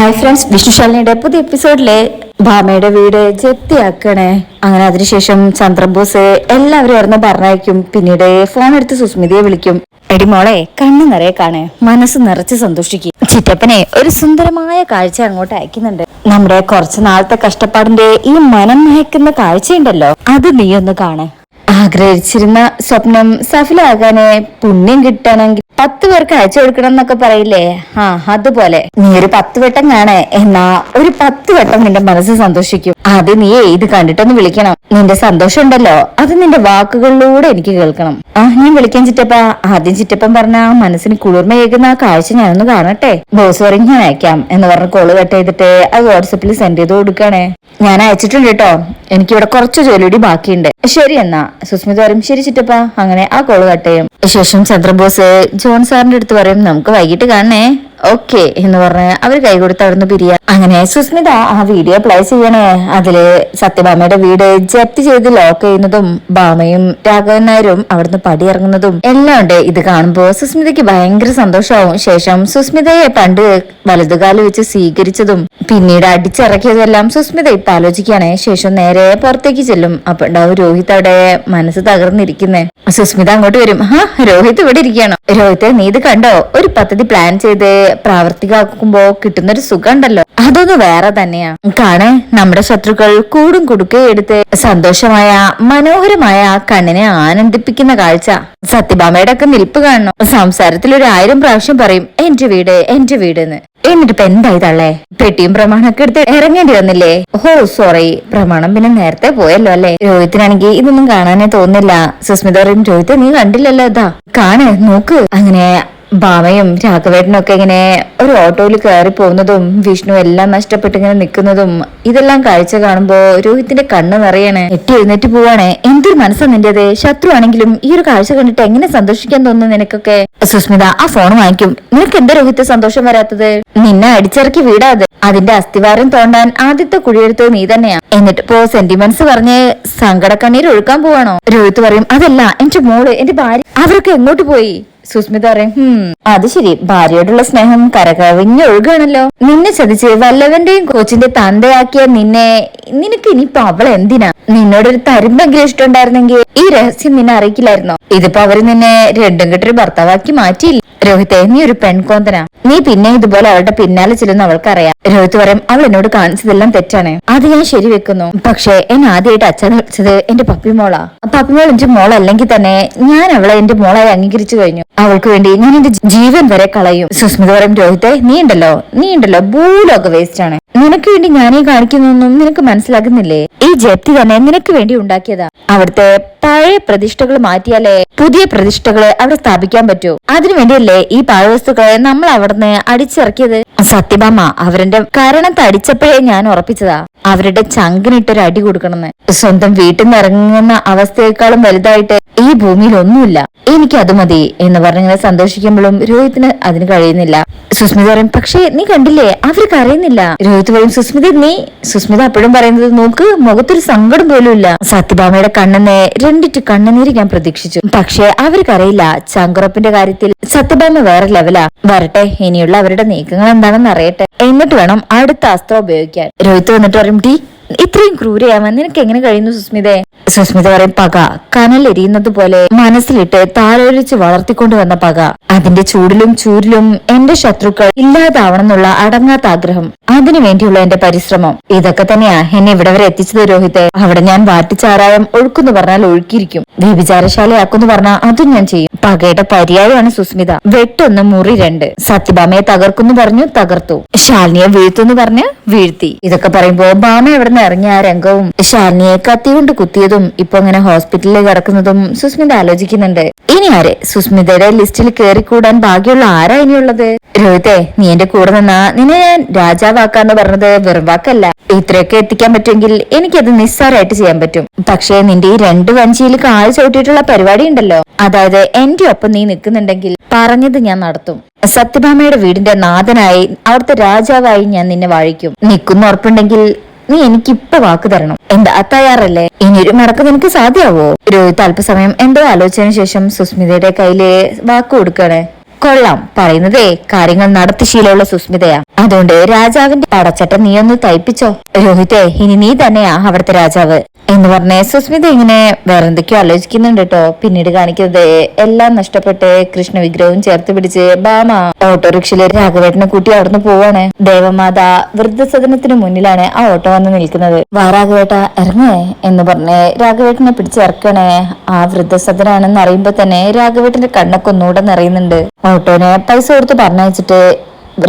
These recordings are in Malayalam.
ഹായ് ഫ്രണ്ട്സ് വിഷ്ണുശാലിനിയുടെ പുതിയ എപ്പിസോഡിലെ ഭാമയുടെ വീട് ജപ്തിയാക്കണേ. അങ്ങനെ അതിനുശേഷം ചന്ദ്രബോസ് എല്ലാവരും ഇറന്ന് പറഞ്ഞയക്കും. പിന്നീട് ഫോൺ എടുത്ത് സുസ്മിതയെ വിളിക്കും. എടി മോളെ കണ്ണു നിറയെ കാണേ. മനസ്സ് നിറച്ച് സന്തോഷിക്കും. ചിറ്റപ്പനെ ഒരു സുന്ദരമായ കാഴ്ച അങ്ങോട്ട് അയക്കുന്നുണ്ട്. നമ്മുടെ കുറച്ചു നാളത്തെ കഷ്ടപ്പാടിന്റെ ഈ മനം മയക്കുന്ന കാഴ്ചയുണ്ടല്ലോ അത് നീ ഒന്ന് കാണേ. ആഗ്രഹിച്ചിരുന്ന സ്വപ്നം സഫലമാകാനെ പുണ്യം കിട്ടണമെങ്കിൽ പത്ത് പേർക്ക് അയച്ചു കൊടുക്കണം എന്നൊക്കെ പറയില്ലേ? ആ അതുപോലെ. നീ ഒരു പത്ത് വട്ടം കാണേ എന്നാ ഒരു പത്ത് വട്ടം നിന്റെ മനസ്സ് സന്തോഷിക്കും. അത് നീ ഇത് കണ്ടിട്ടൊന്ന് വിളിക്കണം. നിന്റെ സന്തോഷം ഉണ്ടല്ലോ അത് നിന്റെ വാക്കുകളിലൂടെ എനിക്ക് കേൾക്കണം. ആ ഞാൻ വിളിക്കാൻ ചിറ്റപ്പ. ആദ്യം ചിറ്റപ്പൻ പറഞ്ഞ മനസ്സിന് കുളിർമയേകുന്ന ആ കാഴ്ച ഞാനൊന്ന് കാണട്ടെ? ബോസ് പറയും ഞാൻ അയക്കാം എന്ന് പറഞ്ഞ് കോൾ കട്ട് ചെയ്തിട്ട് അത് വാട്സപ്പിൽ സെൻഡ് ചെയ്ത് കൊടുക്കണേ. ഞാൻ അയച്ചിട്ടുണ്ട് കേട്ടോ. എനിക്കിവിടെ കുറച്ച് ജോലിയുടെ ബാക്കിയുണ്ട്. ശരി എന്നാ. സുസ്മിത പറയും ശരി ചിറ്റപ്പ. അങ്ങനെ ആ കോൾ കട്ട് ചെയ്യും. ശേഷം ചന്ദ്രബോസ് ജോൺ സാറിന്റെ അടുത്ത് പറയും നമുക്ക് വൈകിട്ട് കാണണേ. ഓക്കെ എന്ന് പറഞ്ഞ് അവർ കൈ കൊടുത്ത് അവിടുന്ന് പിരിയ. അങ്ങനെ സുസ്മിത ആ വീഡിയോ പ്ലേ ചെയ്യണേ. അതിൽ സത്യഭാമയുടെ വീട് ജപ്തി ചെയ്ത് ലോക്ക് ചെയ്യുന്നതും ഭാമയും രാഘവൻ നായരും അവിടുന്ന് പടിയിറങ്ങുന്നതും എല്ലാം ഉണ്ട്. ഇത് കാണുമ്പോ സുസ്മിതയ്ക്ക് ഭയങ്കര സന്തോഷമാവും. ശേഷം സുസ്മിതയെ പണ്ട് വലതുകാൽ വെച്ച് സ്വീകരിച്ചതും പിന്നീട് അടിച്ചിറക്കിയതെല്ലാം സുസ്മിത ഇപ്പൊ ആലോചിക്കുകയാണേ. ശേഷം നേരെ പുറത്തേക്ക് ചെല്ലും. അപ്പൊ ഉണ്ടാവും രോഹിത് അവിടെ മനസ്സ് തകർന്നിരിക്കുന്നേ. സുസ്മിത അങ്ങോട്ട് വരും. ഹാ രോഹിത് ഇവിടെ ഇരിക്കുകയാണോ. രോഹിത് നീ ഇത് കണ്ടോ? ഒരു പദ്ധതി പ്ലാൻ ചെയ്ത് പ്രാവർത്തികമാക്കുമ്പോ കിട്ടുന്നൊരു സുഖം ഉണ്ടല്ലോ അതൊന്ന് വേറെ തന്നെയാ. കാണേ നമ്മുടെ ശത്രുക്കൾ കൂടും കുടുക്കയും എടുത്ത് സന്തോഷമായ മനോഹരമായ കണ്ണിനെ ആനന്ദിപ്പിക്കുന്ന കാഴ്ച. സത്യഭാമയുടെ ഒക്കെ നിൽപ്പ് കാണണം. സംസാരത്തിൽ ഒരു ആയിരം പ്രാവശ്യം പറയും എന്റെ വീട് എന്റെ വീട് എന്ന് എന്നിട്ട് ഇപ്പൊ എന്തായി തള്ളേ പെട്ടിയും പ്രമാണമൊക്കെ എടുത്ത് ഇറങ്ങേണ്ടി വന്നില്ലേ? ഹോ സോറി പ്രമാണം പിന്നെ നേരത്തെ പോയല്ലോ അല്ലേ? രോഹിത്തിനാണെങ്കിൽ ഇതൊന്നും കാണാനേ തോന്നില്ല. സുസ്മിത പറയും രോഹിത്തെ നീ കണ്ടില്ലല്ലോ ഇതാ. കാണ് നോക്ക്. അങ്ങനെ ഭാമയും രാഘവേട്ടനും ഒക്കെ ഇങ്ങനെ ഒരു ഓട്ടോയിൽ കയറി പോകുന്നതും വിഷ്ണു എല്ലാം നഷ്ടപ്പെട്ട് ഇങ്ങനെ നിൽക്കുന്നതും ഇതെല്ലാം കാഴ്ച കാണുമ്പോ രോഹിത്തിന്റെ കണ്ണ് നിറയണേ. എട്ടി എഴുന്നേറ്റ് പോവാണേ. എന്തൊരു മനസ്സാ നിന്റേത് ശത്രു ആണെങ്കിലും ഈ ഒരു കാഴ്ച കണ്ടിട്ട് എങ്ങനെ സന്തോഷിക്കാൻ തോന്നുന്നു നിനക്കൊക്കെ? സുസ്മിത ആ ഫോൺ വാങ്ങിക്കും. നിനക്ക് എന്താ രോഹിത്ത് സന്തോഷം വരാത്തത്? നിന്നെ അടിച്ചിറക്കി വീടാതെ അതിന്റെ അസ്ഥിവാരം തോണ്ടാൻ ആദ്യത്തെ കുഴിയെടുത്തത് നീ തന്നെയാ. എന്നിട്ട് ഇപ്പോ സെന്റിമെന്റ്സ് പറഞ്ഞ് സങ്കടക്കണ്ണീർ ഒഴുക്കാൻ പോവാണോ? രോഹിത്ത് പറയും അതല്ല എന്റെ മോൾ എന്റെ ഭാര്യ അവരൊക്കെ എങ്ങോട്ട് പോയി? സുസ്മിത പറയും അത് ശരി. ഭാര്യയോടുള്ള സ്നേഹം കരകവിഞ്ഞ് ഒഴുകാണല്ലോ. നിന്നെ ചതിച്ച് വല്ലവന്റെയും കോച്ചിന്റെ തന്തയാക്കിയ നിന്നെ നിനക്ക് ഇനിയിപ്പോ അവൾ എന്തിനാ? നിന്നോടൊരു തരുമ്പെങ്കിലും ഇഷ്ടമുണ്ടായിരുന്നെങ്കിൽ ഈ രഹസ്യം നിന്നെ അറിയിക്കില്ലായിരുന്നോ? ഇതിപ്പോ അവർ നിന്നെ രണ്ടും കെട്ടൊരു ഭർത്താവാക്കി മാറ്റിയില്ല? രോഹിത്തെ നീ ഒരു പെൺകോന്തനാ. നീ പിന്നെ ഇതുപോലെ അവളുടെ പിന്നാലെ ചെല്ലുന്ന അവൾക്കറിയാം. രോഹിത് പറയും അവൾ എന്നോട് കാണിച്ചതെല്ലാം തെറ്റാണ്. അത് ഞാൻ ശരിവെക്കുന്നു. പക്ഷേ എന്നെ ആദ്യമായിട്ട് അച്ഛൻ വിളിച്ചത് എന്റെ പപ്പിമോളാ പപ്പിമോൾ എന്റെ മോളല്ലെങ്കിൽ തന്നെ ഞാൻ അവളെ എന്റെ മോളായി അംഗീകരിച്ചു കഴിഞ്ഞു. അവൾക്ക് വേണ്ടി ഞാൻ എന്റെ ജീവൻ വരെ കളയും. സുസ്മിത പറയും രോഹിത്തെ നീ ഉണ്ടല്ലോ. നീ ഉണ്ടല്ലോ. ഭൂലോക വേസ്റ്റ് ആണ്. നിനക്ക് വേണ്ടി ഈ കാണിക്കുന്നൊന്നും നിനക്ക് മനസ്സിലാകുന്നില്ലേ? ഈ ജപ്തി തന്നെ നിനക്ക് വേണ്ടി ഉണ്ടാക്കിയതാ. അവിടുത്തെ പഴയ പ്രതിഷ്ഠകൾ മാറ്റിയാലേ പുതിയ പ്രതിഷ്ഠകൾ അവിടെ സ്ഥാപിക്കാൻ പറ്റൂ. അതിനു വേണ്ടിയല്ലേ ഈ പാഴ്വസ്തുക്കളെ നമ്മൾ അവിടുന്ന് അടിച്ചിറക്കിയത്? സത്യഭാമ അവരുടെ കരണം അടിച്ചപ്പോഴേ ഞാൻ ഉറപ്പിച്ചതാ. അവരുടെ ചങ്കിനിട്ടൊരു അടി കൊടുക്കണമെന്ന്. സ്വന്തം വീട്ടിൽ നിന്ന് ഇറങ്ങുന്ന അവസ്ഥയെക്കാളും വലുതായിട്ട് ഈ ഭൂമിയിൽ ഒന്നുമില്ല എനിക്ക് അത് മതി എന്ന് പറഞ്ഞിങ്ങനെ സന്തോഷിക്കുമ്പോഴും രോഹിത്തിന് അതിന് കഴിയുന്നില്ല. സുസ്മിത പറയും പക്ഷേ നീ കണ്ടില്ലേ? അവർ കരയുന്നില്ല രോഹിത് പറയും സുസ്മിത നീ സുസ്മിത അപ്പോഴും പറയുന്നത് നോക്ക് മുഖത്തൊരു സങ്കടം പോലും ഇല്ല സത്യഭാമയുടെ കണ്ണെന്ന് രണ്ടിട്ട് കണ്ണുനീര് ഞാൻ പ്രതീക്ഷിച്ചു. പക്ഷേ അവർക്കറിയില്ല ചങ്കുറപ്പിന്റെ കാര്യത്തിൽ സത്യഭാമ വേറെ ലെവലാ. വരട്ടെ ഇനിയുള്ള അവരുടെ നീക്കങ്ങൾ എന്താണെന്ന് അറിയട്ടെ. എന്നിട്ട് വേണം അടുത്ത അസ്ത്രം ഉപയോഗിക്കാൻ. രോഹിത് വന്നിട്ട് പറയും ടീ ഇത്രയും ക്രൂരയാവാൻ നിനക്ക് എങ്ങനെ കഴിയുന്നു സുസ്മിതേ? സുസ്മിത പറയും പക കനലെരിയുന്നത് പോലെ മനസ്സിലിട്ട് താലോലിച്ച് വളർത്തിക്കൊണ്ടു വന്ന പക. അതിന്റെ ചൂടിലും ചൂരിലും എന്റെ ശത്രുക്കൾ ഇല്ലാതാവണം എന്നുള്ള അടങ്ങാത്ത ആഗ്രഹം അതിനു വേണ്ടിയുള്ള എന്റെ പരിശ്രമം. ഇതൊക്കെ തന്നെയാ എന്നെ ഇവിടെ വരെ എത്തിച്ചത് രോഹിത്തെ. അവിടെ ഞാൻ വാറ്റിച്ചാറായം ഒഴുക്കുന്നു പറഞ്ഞാൽ ഒഴുക്കിയിരിക്കും. വ്യഭിചാരശാലയാക്കുന്നു പറഞ്ഞാൽ അതും ഞാൻ ചെയ്യും. പകയുടെ പര്യായമാണ് സുസ്മിത. വെട്ടൊന്ന് മുറി രണ്ട്. സത്യഭാമയെ തകർക്കുന്നു പറഞ്ഞു തകർത്തു. ശാലിനിയെ വീഴ്ത്തുന്നു പറഞ്ഞ് വീഴ്ത്തി. ഇതൊക്കെ പറയുമ്പോ ഭാമ എവിടെ നിന്ന് ഇറങ്ങിയ ആ രംഗവും. ശാലിനിയെ കത്തി കൊണ്ട് കുത്തിയതും ഇപ്പൊ അങ്ങനെ ഹോസ്പിറ്റലിൽ കിടക്കുന്നതും സുസ്മിത ആലോചിക്കുന്നുണ്ട്. ഇനി ആര്? സുസ്മിതയുടെ ലിസ്റ്റിൽ കയറിക്കൂടാൻ ഭാഗ്യമുള്ള ആരാ ഇനിയുള്ളത്? രോഹിത്തെ നീ എന്റെ കൂടെ നിന്നാ നിന്നെ ഞാൻ രാജാവാക്കാന്ന് പറഞ്ഞത് വെറുവാക്കല്ല ഇത്രയൊക്കെ എത്തിക്കാൻ പറ്റുമെങ്കിൽ എനിക്കത് നിസ്സാരമായിട്ട് ചെയ്യാൻ പറ്റും. പക്ഷേ നിന്റെ ഈ രണ്ട് വഞ്ചിയിൽ കാൽ ചവിട്ടിയിട്ടുള്ള പരിപാടി ഉണ്ടല്ലോ. അതായത് എന്റെ ഒപ്പം നീ നിൽക്കുന്നുണ്ടെങ്കിൽ പറഞ്ഞത് ഞാൻ നടത്തും. സത്യഭാമയുടെ വീടിന്റെ നാഥനായി അവിടുത്തെ രാജാവായി ഞാൻ നിന്നെ വാഴിക്കും. നിൽക്കുന്ന ഉറപ്പുണ്ടെങ്കിൽ നീ എനിക്കിപ്പൊ വാക്ക് തരണം. എന്താ തയ്യാറല്ലേ ഇനിയൊരു മടക്ക് നിനക്ക് സാധ്യമാവോ രോഹിത് അല്പസമയം എന്തോ ആലോചിച്ചതിനു ശേഷം സുസ്മിതയുടെ കയ്യിലെ വാക്ക് കൊടുക്കണേ. കൊള്ളാം. പറയുന്നതേ കാര്യങ്ങൾ നടത്തി ശീലമുള്ള സുസ്മിതയാ. അതുകൊണ്ട് രാജാവിന്റെ പടച്ചട്ട നീ ഒന്ന് തയ്പ്പിച്ചോ? രോഹിതേ ഇനി നീ തന്നെയാ അവിടുത്തെ രാജാവ്. എന്ന് പറഞ്ഞേ സുസ്മിത ഇങ്ങനെ വേറെന്തൊക്കെയോ ആലോചിക്കുന്നുണ്ട് കേട്ടോ പിന്നീട് കാണിക്കുന്നത് എല്ലാം നഷ്ടപ്പെട്ട് കൃഷ്ണ വിഗ്രഹവും ചേർത്ത് പിടിച്ച് ബാമ ഓട്ടോറിക്ഷയിലെ രാഘവേട്ടനെ കൂട്ടി അവിടുന്ന് പോവാണ്. ദേവമാത വൃദ്ധസദനത്തിന് മുന്നിലാണ് ആ ഓട്ടോ വന്ന് നിൽക്കുന്നത്. വാ രാഘവേട്ട ഇറങ്ങേ എന്ന് പറഞ്ഞ് രാഘവേട്ടനെ പിടിച്ചിറക്കണേ ആ വൃദ്ധസദനാണെന്ന് അറിയുമ്പോ തന്നെ രാഘവേട്ടന്റെ കണ്ണൊക്കെ ഒന്നുകൂടെ നിറയുന്നുണ്ട്. ഓട്ടോനെ പൈസ കൊടുത്ത് പറഞ്ഞയച്ചിട്ട്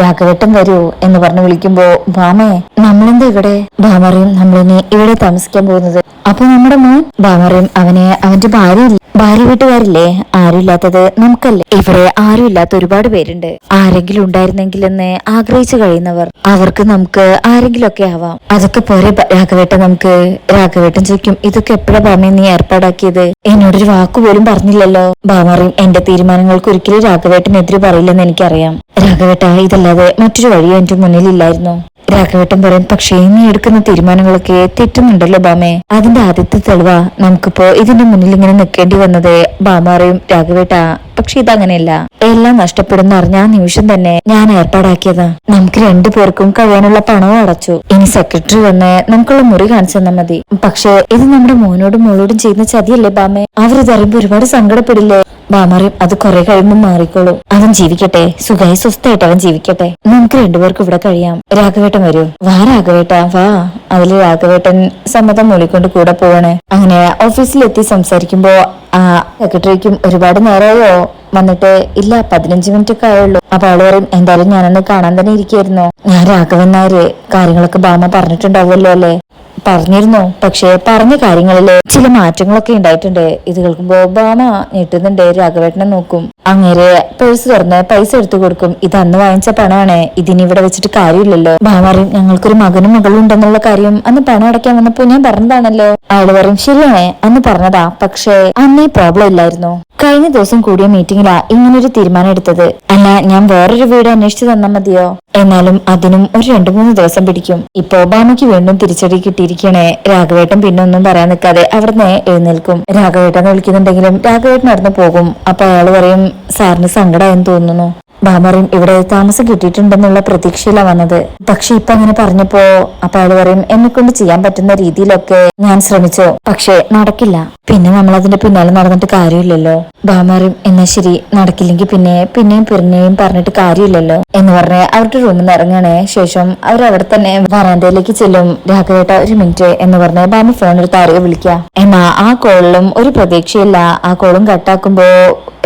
രാഘവേട്ടൻ വരൂ എന്ന് പറഞ്ഞ് വിളിക്കുമ്പോ ഭാമേ നമ്മളെന്താ ഇവിടെ? ഭാമറിയും നമ്മളിനി ഇവിടെ താമസിക്കാൻ പോകുന്നത്. അപ്പൊ നമ്മുടെ മോൻ ഭാമറിയും അവനെ അവന്റെ ഭാര്യ ഭാര്യ വീട്ടുകാരില്ലേ? ആരുമില്ലാത്തത് നമുക്കല്ലേ? ഇവിടെ ആരുമില്ലാത്ത ഒരുപാട് പേരുണ്ട്. ആരെങ്കിലും ഉണ്ടായിരുന്നെങ്കിലെന്ന് ആഗ്രഹിച്ചു കഴിയുന്നവർ. അവർക്ക് നമുക്ക് ആരെങ്കിലും ഒക്കെ ആവാം. അതൊക്കെ പോരെ രാഘവേട്ട നമുക്ക്. രാഘവേട്ടൻ ചോദിക്കും ഇതൊക്കെ എപ്പോഴാ ഭാമി നീ ഏർപ്പാടാക്കിയത്? എന്നോടൊരു വാക്കുപോലും പറഞ്ഞില്ലല്ലോ. ഭാമറിയും എന്റെ തീരുമാനങ്ങൾക്ക് ഒരിക്കലും രാഘവേട്ടനെതിരെ പറയില്ലെന്ന് എനിക്കറിയാം. രാഘവേട്ട ഇതല്ലാതെ മറ്റൊരു വഴിയോ എന്റെ മുന്നിലില്ലായിരുന്നു. രാഘവേട്ടൻ പറയും പക്ഷേ നീ എടുക്കുന്ന തീരുമാനങ്ങളൊക്കെ തെറ്റുന്നുണ്ടല്ലോ ബാമേ. അതിന്റെ ആദ്യത്തെ തെളിവാ നമുക്കിപ്പോ ഇതിന്റെ മുന്നിൽ ഇങ്ങനെ നിൽക്കേണ്ടി വന്നത്. ബാമാറിയും രാഘവേട്ട പക്ഷെ ഇതങ്ങനെയല്ല. എല്ലാം നഷ്ടപ്പെടുന്ന അറിഞ്ഞ ആ നിമിഷം തന്നെ ഞാൻ ഏർപ്പാടാക്കിയത്. നമുക്ക് രണ്ടു പേർക്കും കഴിയാനുള്ള പണവും അടച്ചു. ഇനി സെക്രട്ടറി വന്ന് നമുക്കുള്ള മുറി കാണിച്ചു തന്നാ മതി. പക്ഷെ ഇത് നമ്മുടെ മോനോടും മോളോടും ചെയ്യുന്ന ചതിയല്ലേ ബാമേ? അവരിതറിയുമ്പോ ഒരുപാട് സങ്കടപ്പെടില്ലേ? ബാമറിയും അത് കുറെ കഴിയുമ്പോൾ മാറിക്കോളും. അവൻ ജീവിക്കട്ടെ. സുഖമായി സ്വസ്ഥമായിട്ട് അവൻ ജീവിക്കട്ടെ. നമുക്ക് രണ്ടുപേർക്കും ഇവിടെ കഴിയാം. രാഘവേട്ടൻ വരൂ. വാ രാഘവേട്ട വാ. അതിൽ രാഘവേട്ടൻ സമ്മതം മൂളിക്കൊണ്ട് കൂടെ പോവാണ്. അങ്ങനെ ഓഫീസിലെത്തി സംസാരിക്കുമ്പോ ആ സെക്രട്ടറിക്കും ഒരുപാട് നേരമായോ? വന്നിട്ട് ഇല്ല പതിനഞ്ച് മിനിറ്റ് ഒക്കെ ആയുള്ളൂ. അപ്പൊ അവൾ പറയും എന്തായാലും ഞാനൊന്ന് കാണാൻ തന്നെ ഇരിക്കായിരുന്നു. ഞാൻ രാഘവൻ നായര് കാര്യങ്ങളൊക്കെ ബാമ പറഞ്ഞിട്ടുണ്ടാവുമല്ലോ അല്ലേ? പറഞ്ഞിരുന്നു. പക്ഷേ പറഞ്ഞ കാര്യങ്ങളിൽ ചില മാറ്റങ്ങളൊക്കെ ഉണ്ടായിട്ടുണ്ട്. ഇത് കേൾക്കുമ്പോ ഒബാമ ഞെട്ടുന്നുണ്ട്. രാഘവേട്ടനെ നോക്കും. അങ്ങനെ പേഴ്സ് തുറന്ന് പൈസ എടുത്തു കൊടുക്കും. ഇത് അന്ന് വാങ്ങിച്ച പണമാണ്. ഇതിനി ഇവിടെ വെച്ചിട്ട് കാര്യമില്ലല്ലോ. ബാമ ഞങ്ങൾക്കൊരു മകനും മകളും ഉണ്ടെന്നുള്ള കാര്യം അന്ന് പണം അടയ്ക്കാൻ വന്നപ്പോ ഞാൻ പറഞ്ഞതാണല്ലോ. അയാൾ പറയും ശരിയാണേ. അന്ന് പറഞ്ഞതാ. പക്ഷേ അന്നേ പ്രോബ്ലം ഇല്ലായിരുന്നു. കഴിഞ്ഞ ദിവസം കൂടിയ മീറ്റിംഗിലാ ഇങ്ങനൊരു തീരുമാനം എടുത്തത് അല്ല ഞാൻ വേറൊരു വീട് അന്വേഷിച്ചു തന്നാ മതിയോ? എന്നാലും അതിനും ഒരു രണ്ടു മൂന്ന് ദിവസം പിടിക്കും. ഇപ്പൊ ഒബാമയ്ക്ക് വീണ്ടും തിരിച്ചടി കിട്ടിയിരിക്കണേ. രാഘവേട്ടൻ പിന്നെ ഒന്നും പറയാൻ നിൽക്കാതെ അവിടുന്ന് എഴുന്നേൽക്കും. രാഘവേട്ടൻ വിളിക്കുന്നുണ്ടെങ്കിലും രാഘവേട്ടൻ നടന്നു പോകും. അപ്പൊ അയാൾ പറയും സാറിന് സങ്കടമായെന്ന് തോന്നുന്നു. ബാമറിയും ഇവിടെ താമസം കിട്ടിയിട്ടുണ്ടെന്നുള്ള പ്രതീക്ഷയിലാണ് വന്നത്. പക്ഷെ ഇപ്പൊ അങ്ങനെ പറഞ്ഞപ്പോ അപ്പൊ അയാൾ പറയും എന്നെ കൊണ്ട് ചെയ്യാൻ പറ്റുന്ന രീതിയിലൊക്കെ ഞാൻ ശ്രമിച്ചു. പക്ഷെ നടക്കില്ല. പിന്നെ നമ്മൾ അതിന്റെ പിന്നാലെ നടന്നിട്ട് കാര്യമില്ലല്ലോ. ബാമറിയും എന്നാ ശരി നടക്കില്ലെങ്കിൽ പിന്നെ പിന്നെയും പിന്നെയും പറഞ്ഞിട്ട് കാര്യമില്ലല്ലോ. എന്ന് പറഞ്ഞ് അവരുടെ റൂമിൽ നിന്ന് ഇറങ്ങണേ. ശേഷം അവർ അവിടെ തന്നെ വരാന്തയിലേക്ക് ചെല്ലും. രാഘവേട്ട ഒരു മിനിറ്റ് എന്ന് പറഞ്ഞ് ബാമ ഫോൺ എടുത്ത് ആരെയോ വിളിക്കുക എന്നാ ആ കോളിലും ഒരു പ്രതീക്ഷയില്ല. ആ കോളും കട്ടാക്കുമ്പോ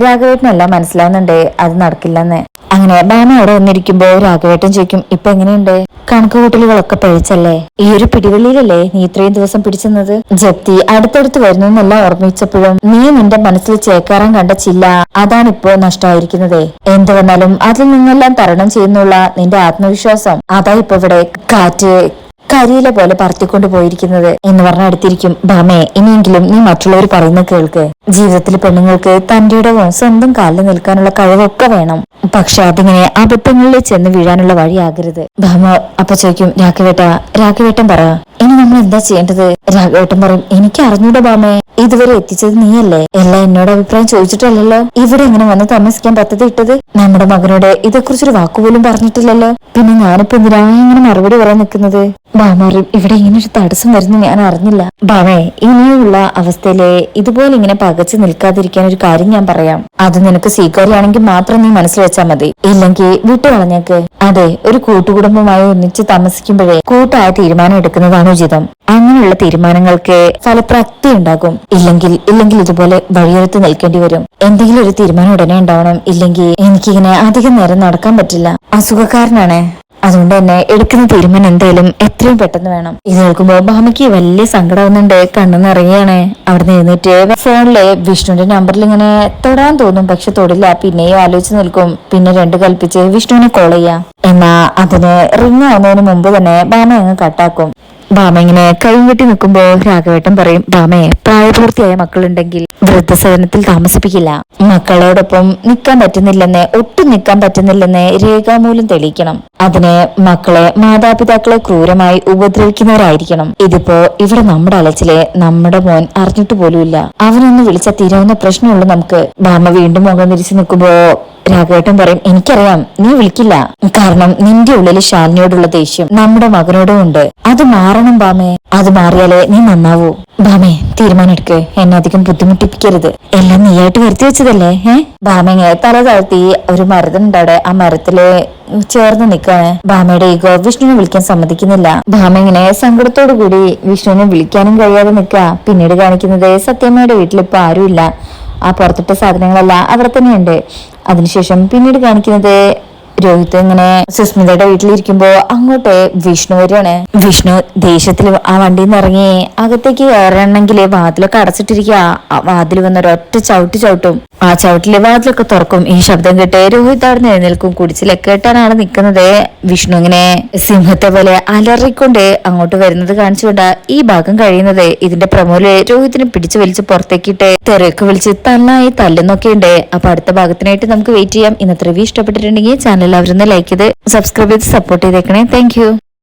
രാഘവേട്ടനെല്ലാം മനസ്സിലാവുന്നുണ്ട് അത് നടക്കില്ലെന്ന്. അങ്ങനെ ബാമ അവിടെ വന്നിരിക്കുമ്പോ രാഘവേട്ടൻ ചോദിക്കും ഇപ്പൊ എങ്ങനെയുണ്ട്? കണക്ക് കൂട്ടലുകളൊക്കെ പഴിച്ചല്ലേ? ഈ ഒരു പിടിവള്ളിയിലല്ലേ നീ ഇത്രയും ദിവസം പിടിച്ചെന്നത്? ജപ്തി അടുത്തടുത്ത് വരുന്ന എല്ലാം ഓർമ്മിച്ചപ്പോഴും നീ നിന്റെ മനസ്സിൽ ചേക്കാറാൻ കണ്ട ചില്ല അതാണിപ്പോ നഷ്ടമായിരിക്കുന്നതേ. എന്ത് വന്നാലും അതിൽ നിന്നെല്ലാം തരണം ചെയ്യുന്നുള്ള നിന്റെ ആത്മവിശ്വാസം അതാ ഇപ്പൊ ഇവിടെ കാറ്റ് കരിയില പോലെ പറത്തിക്കൊണ്ട് പോയിരിക്കുന്നത് എന്ന് പറഞ്ഞ അടുത്തിരിക്കും. ബാമേ ഇനിയെങ്കിലും നീ മറ്റുള്ളവർ പറയുന്ന കേൾക്ക്. ജീവിതത്തിൽ പെണ്ണുങ്ങൾക്ക് തന്റെ സ്വന്തം കാലിൽ നിൽക്കാനുള്ള കഴിവൊക്കെ വേണം. പക്ഷെ അതിങ്ങനെ അബദ്ധങ്ങളിൽ ചെന്ന് വീഴാനുള്ള വഴിയാകരുത് ബാമ അപ്പൊ ചോദിക്കും രാഘവേട്ട രാഘവേട്ടൻ പറ ഇനി നമ്മൾ എന്താ ചെയ്യേണ്ടത്? രാഘവേട്ടൻ പറയും എനിക്ക് അറിഞ്ഞൂടെ ബാമേ ഇതുവരെ എത്തിച്ചത് നീയല്ലേ? എല്ലാം എന്നോട് അഭിപ്രായം ചോദിച്ചിട്ടല്ലല്ലോ ഇവിടെ ഇങ്ങനെ വന്ന് താമസിക്കാൻ പദ്ധതി ഇട്ടത്? നമ്മുടെ മകനോട് ഇതേക്കുറിച്ചൊരു വാക്കുപോലും പറഞ്ഞിട്ടില്ലല്ലോ. പിന്നെ ഞാനിപ്പോ എന്തിനാ ഇങ്ങനെ മറുപടി പറയാൻ നിൽക്കുന്നത്? ബാമാറും ഇവിടെ ഇങ്ങനെ ഒരു തടസ്സം വരുന്നു ഞാൻ അറിഞ്ഞില്ല. ബാമേ ഇനിയുള്ള അവസ്ഥയിലെ ഇതുപോലെ ഇങ്ങനെ പകച്ചു നിൽക്കാതിരിക്കാൻ ഒരു കാര്യം ഞാൻ പറയാം. അത് നിനക്ക് സ്വീകാര്യമാണെങ്കിൽ മാത്രം നീ മനസ്സിൽ വെച്ചാൽ മതി. ഇല്ലെങ്കിൽ വിട്ടു കളഞ്ഞേക്ക് അതെ ഒരു കൂട്ടുകുടുംബമായി ഒന്നിച്ച് താമസിക്കുമ്പോഴേ കൂട്ടായ തീരുമാനം എടുക്കുന്നതാണ് ഉചിതം അങ്ങനെയുള്ള തീരുമാനങ്ങൾക്ക് ഫലപ്രാപ്തി ഉണ്ടാകും. ഇല്ലെങ്കിൽ ഇല്ലെങ്കിൽ ഇതുപോലെ വഴിയെടുത്ത് നിൽക്കേണ്ടി വരും. എന്തെങ്കിലും ഒരു തീരുമാനം ഉടനെ ഉണ്ടാവണം. ഇല്ലെങ്കിൽ എനിക്കിങ്ങനെ അധികം നേരം നടക്കാൻ പറ്റില്ല. അസുഖക്കാരനാണ്. അതുകൊണ്ട് തന്നെ എടുക്കുന്ന തീരുമാനം എന്തായാലും എത്രയും പെട്ടെന്ന് വേണം. ഇത് കേൾക്കുമ്പോ ഭാമയ്ക്ക് വലിയ സങ്കടമാവുന്നുണ്ട് കണ്ണെന്ന് അറിയാണ് അവിടെ എഴുന്നേറ്റ് ഫോണിലെ വിഷ്ണുവിന്റെ നമ്പറിൽ ഇങ്ങനെ തൊടാൻ തോന്നും. പക്ഷെ തൊടില്ല. പിന്നെയും ആലോചിച്ച് നിൽക്കും. പിന്നെ രണ്ട് കൽപ്പിച്ച് വിഷ്ണുവിനെ കോൾ ചെയ്യാം. എന്നാ അതിന് റിങ് ആവുന്നതിന് മുമ്പ് തന്നെ ഭാമ അങ്ങ് കട്ടാക്കും ഭാമ ഇങ്ങനെ കൈകെട്ടി നിൽക്കുമ്പോ രാഘവേട്ടൻ പറയും ഭാമയെ പ്രായപൂർത്തിയായ മക്കളുണ്ടെങ്കിൽ വൃദ്ധസദനത്തിൽ താമസിപ്പിക്കില്ല. മക്കളോടൊപ്പം നിൽക്കാൻ പറ്റുന്നില്ലെന്ന് ഒട്ടും നിൽക്കാൻ പറ്റുന്നില്ലെന്ന് രേഖാമൂലം തെളിയിക്കണം. അതിന് മക്കളെ മാതാപിതാക്കളെ ക്രൂരമായി ഉപദ്രവിക്കുന്നവരായിരിക്കണം. ഇതിപ്പോ ഇവിടെ നമ്മുടെ അലച്ചിലെ നമ്മുടെ മോൻ അറിഞ്ഞിട്ട് പോലുമില്ല. അവനൊന്ന് വിളിച്ച തീരാവുന്ന പ്രശ്നമുള്ളൂ നമുക്ക്. ഭാമ വീണ്ടും മുഖം തിരിച്ചു നിൽക്കുമ്പോ രാഘവേട്ടൻ പറയും എനിക്കറിയാം നീ വിളിക്കില്ല. കാരണം നിന്റെ ഉള്ളിൽ ശാലിനിയോടുള്ള ദേഷ്യം നമ്മുടെ മകനോടും ഉണ്ട്. അത് മാറണം ബാമേ. അത് മാറിയാലേ നീ നന്നാവൂ. ബാമേ തീരുമാനം എടുക്ക് എന്നെ അധികം ബുദ്ധിമുട്ടിപ്പിക്കരുത്. എല്ലാം നീയായിട്ട് വരുത്തി വെച്ചതല്ലേ? ഏ? ബാമയെ തല താഴ്ത്തി ഒരു മരത്തിനുണ്ട് അവിടെ. ആ മരത്തിൽ ചേർന്ന് നിൽക്കാണ് ഭാമയുടെ ഈഗോ വിഷ്ണുവിനെ വിളിക്കാൻ സമ്മതിക്കുന്നില്ല. ഭാമ ഇങ്ങനെ സങ്കടത്തോടു കൂടി വിഷ്ണുവിനെ വിളിക്കാനും കഴിയാതെ നിൽക്കുക പിന്നീട് കാണിക്കുന്നത് സത്യമ്മയുടെ വീട്ടിൽ ഇപ്പൊ ആരുമില്ല. ആ പുറത്തിട്ട സാധനങ്ങളെല്ലാം അവിടെ തന്നെയുണ്ട്. അതിനുശേഷം പിന്നീട് കാണിക്കുന്നത് രോഹിത് ഇങ്ങനെ സുസ്മിതയുടെ വീട്ടിലിരിക്കുമ്പോ അങ്ങോട്ട് വിഷ്ണു വരികയാണ്. വിഷ്ണു ദേഷ്യത്തിൽ ആ വണ്ടിയിൽ നിന്ന് ഇറങ്ങി അകത്തേക്ക് കയറണമെങ്കിൽ വാതിലൊക്കെ അടച്ചിട്ടിരിക്കുക. ആ വാതിൽ വന്ന ഒരൊറ്റ ചവിട്ടി ചവിട്ടും. ആ ചവിട്ടിലെ വാതിലൊക്കെ തുറക്കും. ഈ ശബ്ദം കേട്ട് രോഹിത് അവിടെ എഴുന്നേൽക്കും. കുടിച്ചിലൊക്കെ കേട്ടാണ് നിൽക്കുന്നത് വിഷ്ണു ഇങ്ങനെ സിംഹത്തെ പോലെ അലറിക്കൊണ്ട് അങ്ങോട്ട് വരുന്നത് കാണിച്ചുകൊണ്ട് ഈ ഭാഗം കഴിയുന്നത്. ഇതിന്റെ പ്രമോൽ രോഹിത്തിനെ പിടിച്ചു വലിച്ച് പുറത്തേക്കിട്ട് തെരക്ക് വിളിച്ച് തന്നായി തല്ലുന്നൊക്കെ ഉണ്ട് അപ്പൊ അടുത്ത ഭാഗത്തിനായിട്ട് നമുക്ക് വെയിറ്റ് ചെയ്യാം. ഇന്നത്തെ റിവ്യൂ ഇഷ്ടപ്പെട്ടിട്ടുണ്ടെങ്കിൽ ചാനൽ എല്ലാവരും ലൈക്ക് ചെയ്ത് സബ്സ്ക്രൈബ് ചെയ്ത് സപ്പോർട്ട് ചെയ്തേക്കണേ. താങ്ക്